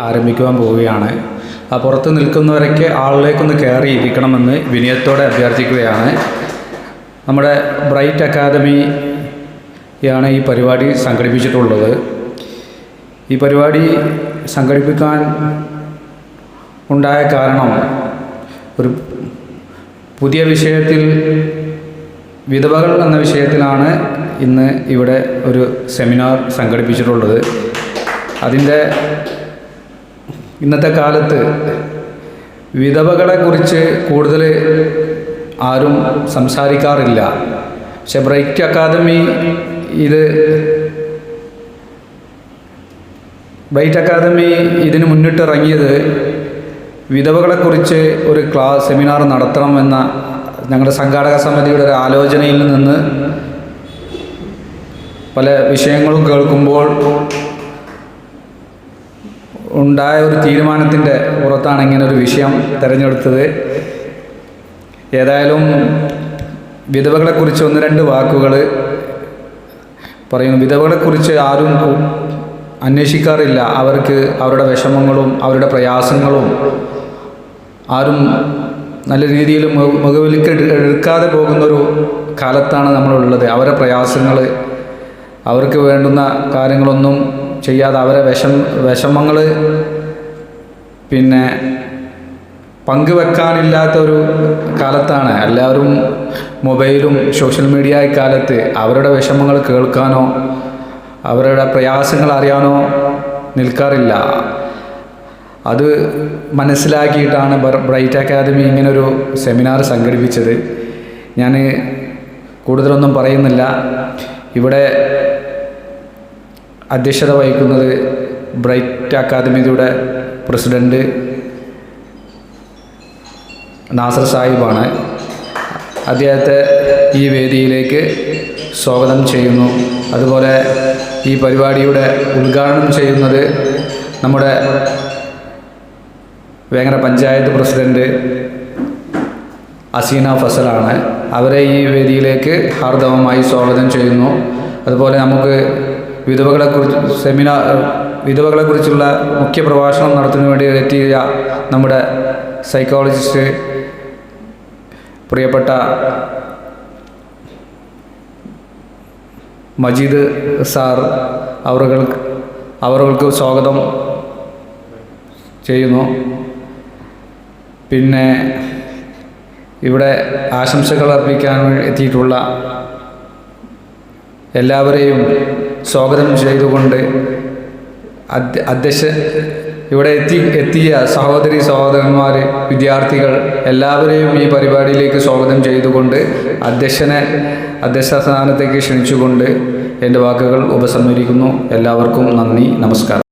ആരംഭിക്കുവാൻ പോവുകയാണ്. ആ പുറത്ത് നിൽക്കുന്നവരൊക്കെ ആളിലേക്കൊന്ന് കയറി ഇരിക്കണമെന്ന് വിനയത്തോടെ അഭ്യർത്ഥിക്കുകയാണ്. നമ്മുടെ ബ്രൈറ്റ് അക്കാദമിയാണ് ഈ പരിപാടി സംഘടിപ്പിച്ചിട്ടുള്ളത്. ഈ പരിപാടി സംഘടിപ്പിക്കാൻ ഉണ്ടായ കാരണം ഒരു പുതിയ വിഷയത്തിൽ വിധവകൾ എന്ന വിഷയത്തിലാണ് ഇന്ന് ഇവിടെ ഒരു സെമിനാർ സംഘടിപ്പിച്ചിട്ടുള്ളത്. അതിന്റെ ഇന്നത്തെ കാലത്ത് വിധവകളെക്കുറിച്ച് കൂടുതൽ ആരും സംസാരിക്കാറില്ല. പക്ഷെ ബ്രൈറ്റ് അക്കാദമി ഇത് ബ്രൈറ്റ് അക്കാദമി ഇതിന് മുന്നിട്ടിറങ്ങിയത് വിധവകളെക്കുറിച്ച് ഒരു ക്ലാസ് സെമിനാർ നടത്തണമെന്ന ഞങ്ങളുടെ സംഘാടക സമിതിയുടെ ഒരു ആലോചനയിൽ നിന്ന് പല വിഷയങ്ങളും കേൾക്കുമ്പോൾ ഉണ്ടായ ഒരു തീരുമാനത്തിന്റെ പുറത്താണ് ഇങ്ങനെ ഒരു വിഷയം തിരഞ്ഞെടുത്തത്. ഏതായാലും വിധവകളെക്കുറിച്ച് ഒന്ന് രണ്ട് വാക്കുകൾ പറയുന്നു. വിധവകളെക്കുറിച്ച് ആരും അന്വേഷിക്കാറില്ല. അവർക്ക് അവരുടെ വിഷമങ്ങളും അവരുടെ പ്രയാസങ്ങളും ആരും നല്ല രീതിയിൽ മുഖവിലേക്ക് എടു- എടുക്കാതെ പോകുന്നൊരു കാലത്താണ് നമ്മളുള്ളത്. അവരുടെ പ്രയാസങ്ങൾ അവർക്ക് വേണ്ടുന്ന കാര്യങ്ങളൊന്നും ചെയ്യാതെ അവരെ വിഷം വിഷമങ്ങൾ പിന്നെ പങ്കുവെക്കാനില്ലാത്ത ഒരു കാലത്താണ്. എല്ലാവരും മൊബൈലും സോഷ്യൽ മീഡിയ കാലത്ത് അവരുടെ വിഷമങ്ങൾ കേൾക്കാനോ അവരുടെ പ്രയാസങ്ങൾ അറിയാനോ നിൽക്കാറില്ല. അത് മനസ്സിലാക്കിയിട്ടാണ് ബ്രൈറ്റ് അക്കാദമി ഇങ്ങനൊരു സെമിനാർ സംഘടിപ്പിച്ചത്. ഞാൻ കൂടുതലൊന്നും പറയുന്നില്ല. ഇവിടെ അധ്യക്ഷത വഹിക്കുന്നത് ബ്രൈറ്റ് അക്കാദമിയുടെ പ്രസിഡന്റ് നാസർ സാഹിബാണ്. അദ്ദേഹത്തെ ഈ വേദിയിലേക്ക് സ്വാഗതം ചെയ്യുന്നു. അതുപോലെ ഈ പരിപാടിയുടെ ഉദ്ഘാടനം ചെയ്യുന്നത് നമ്മുടെ വേങ്ങര പഞ്ചായത്ത് പ്രസിഡന്റ് അസീന ഫസലാണ്. അവരെ ഈ വേദിയിലേക്ക് ഹാർദവമായി സ്വാഗതം ചെയ്യുന്നു. അതുപോലെ നമുക്ക് വിധവകളെക്കുറിച്ച് സെമിനാർ വിധവകളെക്കുറിച്ചുള്ള മുഖ്യ പ്രഭാഷണം നടത്തുന്നതിന് വേണ്ടി എത്തിയ നമ്മുടെ സൈക്കോളജിസ്റ്റ് പ്രിയപ്പെട്ട മജീദ് സാർ അവർക്ക് അവർക്ക് സ്വാഗതം ചെയ്യുന്നു. പിന്നെ ഇവിടെ ആശംസകൾ അർപ്പിക്കാൻ എത്തിയിട്ടുള്ള എല്ലാവരെയും സ്വാഗതം ചെയ്തുകൊണ്ട് അധ്യക്ഷ ഇവിടെ എത്തി എത്തിയ സഹോദരി സഹോദരന്മാർ വിദ്യാർത്ഥികൾ എല്ലാവരെയും ഈ പരിപാടിയിലേക്ക് സ്വാഗതം ചെയ്തുകൊണ്ട് അധ്യക്ഷനെ അധ്യക്ഷ സ്ഥാനത്തേക്ക് ക്ഷണിച്ചുകൊണ്ട് എന്റെ വാക്കുകൾ ഉപസംഹരിക്കുന്നു. എല്ലാവർക്കും നന്ദി നമസ്കാരം.